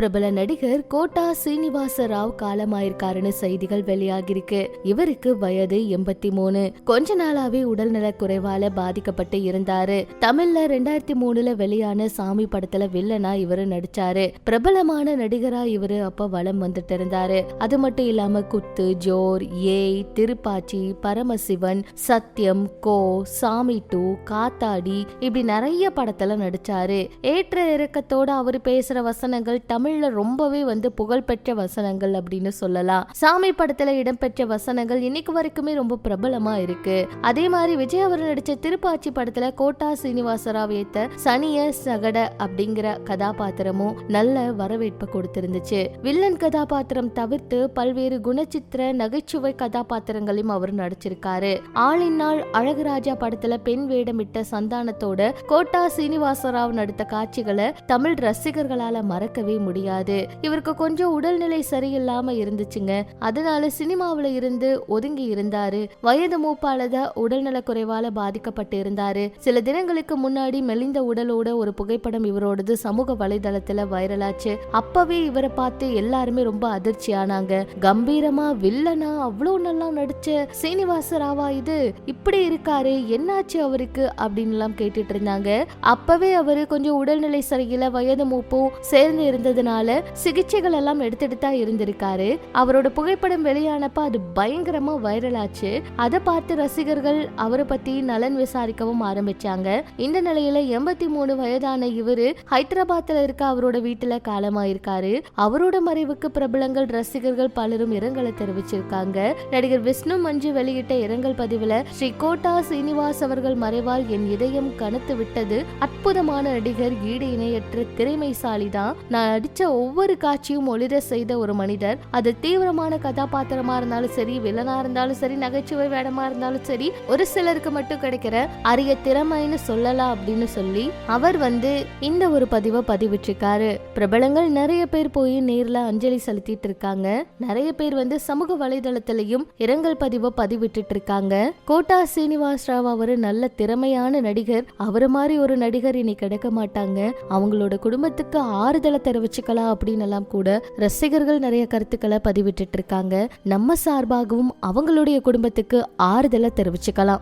பிரபல நடிகர் கோட்டா சீனிவாச ராவ் காலமாயிருக்காருன்னு செய்திகள் வெளியாகிருக்கு இவருக்கு வயது எண்பத்தி மூணு கொஞ்ச நாளாவே உடல்நல குறைவால பாதிக்கப்பட்டு இருந்தாரு. தமிழ்ல ரெண்டாயிரத்தி மூணுல வெளியான சாமி படத்துல வில்லனா இவரு நடிச்சாரு. பிரபலமான நடிகரா இவரு அப்ப வலம் வந்துட்டு இருந்தாரு. அது மட்டும் இல்லாம குத்து ஜோர் ஏய் திருப்பாச்சி பரமசிவன் சத்யம் கோ சாமி டூ காத்தாடி இப்படி நிறைய படத்துல நடிச்சாரு. ஏற்ற இறக்கத்தோட அவர் பேசுற வசனங்கள் தமிழ் தமிழ்ல ரொம்பவே வந்து புகழ்பெற்ற வசனங்கள் அப்படின்னு சொல்லலாம். சாமி படத்துல இடம்பெற்ற வசனங்கள் இன்னைக்கு வரைக்குமே ரொம்ப பிரபலமா இருக்கு. அதே மாதிரி விஜய் அவர் நடிச்ச திருப்பாச்சி படத்துல கோட்டா சீனிவாசராவ் ஏத்த சனிய சகட அப்படிங்கிற கதாபாத்திரமும் நல்ல வரவேற்பை கொடுத்திருந்துச்சு. வில்லன் கதாபாத்திரம் தவிர்த்து பல்வேறு குணச்சித்திர நகைச்சுவை கதாபாத்திரங்களையும் அவர் நடிச்சிருக்காரு. ஆளினால் அழகுராஜா படத்துல பெண் வேடமிட்ட சந்தானத்தோட கோட்டா சீனிவாசராவ் நடித்த காட்சிகளை தமிழ் ரசிகர்களால மறக்கவே முடியும் முடியாது. இவருக்கு கொஞ்சம் உடல்நிலை சரியில்லாம இருந்துச்சுங்க. அதனால சினிமாவில இருந்து ஒதுங்கி இருந்தாரு. வயது மூப்பாலத உடல்நல குறைவால பாதிக்கப்பட்டு இருந்தாரு. சில தினங்களுக்கு முன்னாடி மெலிந்த உடலோட ஒரு புகைப்படம் இவரோடது சமூக வலைதளத்துல வைரலாச்சு. அப்பவே இவரை பார்த்து எல்லாருமே ரொம்ப அதிர்ச்சி ஆனாங்க. கம்பீரமா வில்லனா அவ்வளோ நல்லா நடிச்ச சீனிவாச ராவா இது? இப்படி இருக்காரு என்னாச்சு அவருக்கு? அப்படின்னு எல்லாம் கேட்டுட்டு இருந்தாங்க. அப்பவே அவரு கொஞ்சம் உடல்நிலை சரியில்லை வயது மூப்பும் சேர்ந்து இருந்தது இருந்ததுனால சிகிச்சைகள் எல்லாம் எடுத்துட்டு தான் இருந்திருக்காரு. அவரோட புகைப்படம் வெளியானப்ப அது பயங்கரமா வைரல் ஆச்சு. அதை பார்த்து ரசிகர்கள் அவரை பத்தி நலன் விசாரிக்கவும் ஆரம்பிச்சாங்க. இந்த நிலையில எண்பத்தி மூணு வயதான இவரு ஹைதராபாத்ல இருக்க அவரோட வீட்டுல காலமாயிருக்காரு. அவரோட மறைவுக்கு பிரபலங்கள் ரசிகர்கள் பலரும் இரங்கலை தெரிவிச்சிருக்காங்க. நடிகர் விஷ்ணு மஞ்சு வெளியிட்ட இரங்கல் பதிவுல ஸ்ரீ கோட்டா சீனிவாஸ் அவர்கள் மறைவால் என் இதயம் கனத்து விட்டது அற்புதமான நடிகர் ஈடு இணையற்ற திறமைசாலி தான் நான் நடிச்ச ஒவ்வொரு காட்சியும் ஒளிர செய்த ஒரு மனிதர். அது தீவிரமான கதாபாத்திரமா இருந்தாலும் சரி வில்லனா இருந்தாலும் சரி நகைச்சுவை வேடமா இருந்தாலும் சரி ஒரு சிலருக்கு மட்டும் கிடைக்கிற அரிய திறமைன்னு சொல்லலாம் அப்படின்னு சொல்லி அவர் வந்து இந்த ஒரு பதிவை பதிவிட்டிருக்காரு. பிரபலங்கள் நிறைய பேர் போய் நேர்ல அஞ்சலி செலுத்திட்டு இருக்காங்க. நிறைய பேர் வந்து சமூக வலைதளத்திலையும் இரங்கல் பதிவை பதிவிட்டு இருக்காங்க கோட்டா சீனிவாஸ் ராவ் அவரு நல்ல திறமையான நடிகர். அவரு மாதிரி ஒரு நடிகர் இனி கிடைக்க மாட்டாங்க. அவங்களோட குடும்பத்துக்கு ஆறுதலை தெரிவிச்சுக்கலாம் அப்படின்னு எல்லாம் கூட ரசிகர்கள் நிறைய கருத்துக்களை பதிவிட்டு இருக்காங்க. நம்ம சார்பாகவும் அவங்களுடைய குடும்பத்துக்கு ஆறுதலை தெரிவிச்சுக்கலாம்.